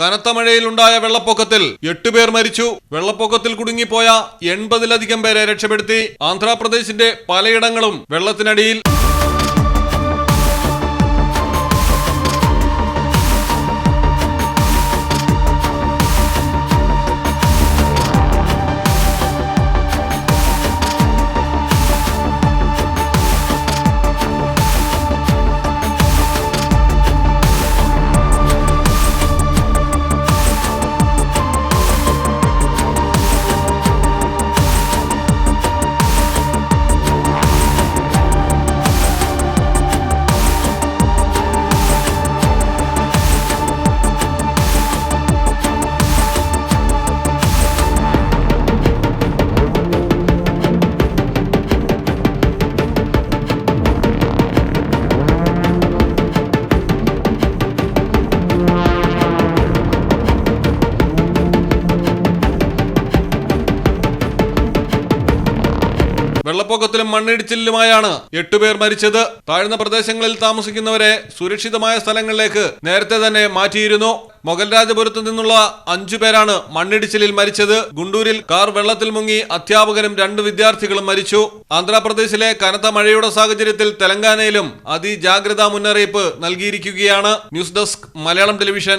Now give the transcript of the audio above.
കനത്ത മഴയിലുണ്ടായ വെള്ളപ്പൊക്കത്തിൽ എട്ടുപേർ മരിച്ചു. വെള്ളപ്പൊക്കത്തിൽ കുടുങ്ങിപ്പോയ എൺപതിലധികം പേരെ രക്ഷപ്പെടുത്തി. ആന്ധ്രാപ്രദേശിന്റെ പലയിടങ്ങളും വെള്ളത്തിനടിയിൽ. വെള്ളപ്പൊക്കത്തിലും മണ്ണിടിച്ചിലുമായാണ് എട്ടുപേർ മരിച്ചത്. താഴ്ന്ന പ്രദേശങ്ങളിൽ താമസിക്കുന്നവരെ സുരക്ഷിതമായ സ്ഥലങ്ങളിലേക്ക് നേരത്തെ തന്നെ മാറ്റിയിരുന്നു. മൊഗൽരാജപുരത്ത് നിന്നുള്ള അഞ്ചു പേരാണ് മണ്ണിടിച്ചിലിൽ മരിച്ചത്. ഗുണ്ടൂരിൽ കാർ വെള്ളത്തിൽ മുങ്ങി അധ്യാപകരും രണ്ട് വിദ്യാർത്ഥികളും മരിച്ചു. ആന്ധ്രാപ്രദേശിലെ കനത്ത മഴയുടെ സാഹചര്യത്തിൽ തെലങ്കാനയിലും അതിജാഗ്രതാ മുന്നറിയിപ്പ് നൽകിയിരിക്കുകയാണ്. News desk Malayalam television.